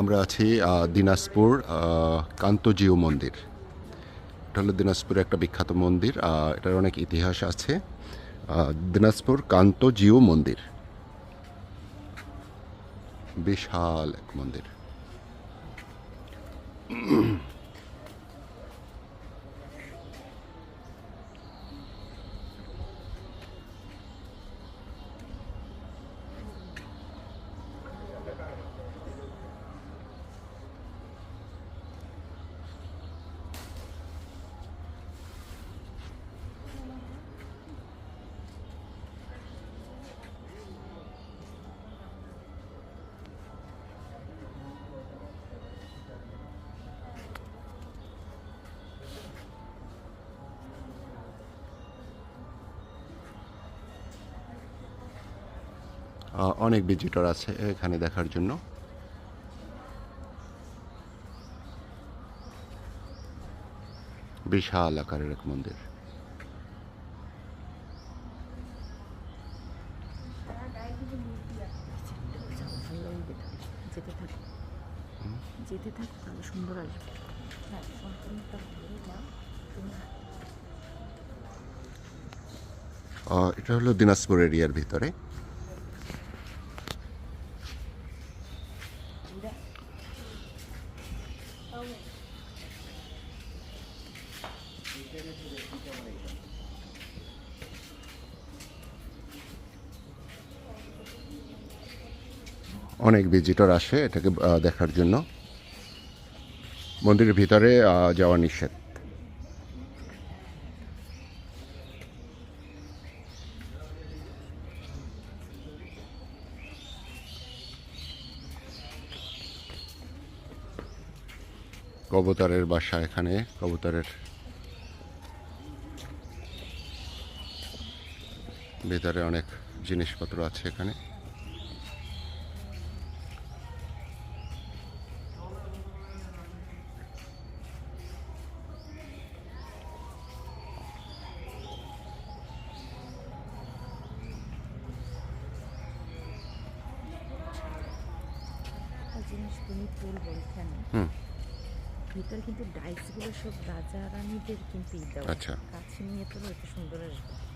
আমরা আছি দিনাজপুর কান্তজিও মন্দির। এটা হলো দিনাজপুরের একটা বিখ্যাত মন্দির এটার অনেক ইতিহাস আছে। দিনাজপুর কান্তজিও মন্দির। বিশাল এক মন্দির। অনেক ভিজিটর আছে এখানে দেখার জন্য। বিশাল আকারের এক মন্দির। যেতে থাকো তাহলে সুন্দর আসবে এটা হলো দিনাজপুর এরিয়ার ভিতরে। অনেক ভিজিটর আসে এটাকে দেখার জন্য। মন্দিরের ভিতরে যাওয়া নিষেধ। কবুতরের বাসা এখানে কবুতরের ভেতরে অনেক জিনিসপত্র আছে এখানে জিনিস তুমি এখানে হুম। ভিতরে কিন্তু ডাইসগুলো সব রাজা রানীদের কিন্তু আচ্ছা। কাছে নিয়ে তো এত সুন্দর আসবে